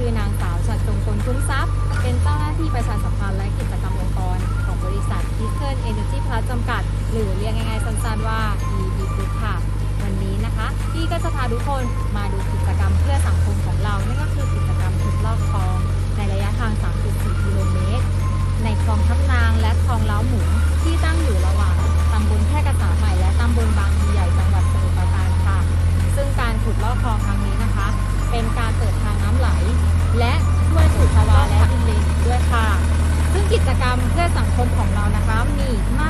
ชื่อนางสาวชัดจงคนคุ้มทรัพย์ เป็นเจ้าหน้าที่ประชาสัมพันธ์และกิจกรรมองค์กร ของบริษัท Eastern Energy Plus จำกัด หรือเรียกง่ายๆสั้นๆว่า EB Group ค่ะ วันนี้นะคะพี่ก็จะพาทุกคนมาดูกิจกรรมเพื่อสังคมของเรา นั่นก็คือกิจกรรมขุดลอกคลอง ในระยะทาง 3.4 กิโลเมตร ในคลองทับนางและคลองเล้าหมู กิจกรรมเพื่อสังคมของเรานะคะ มีมาก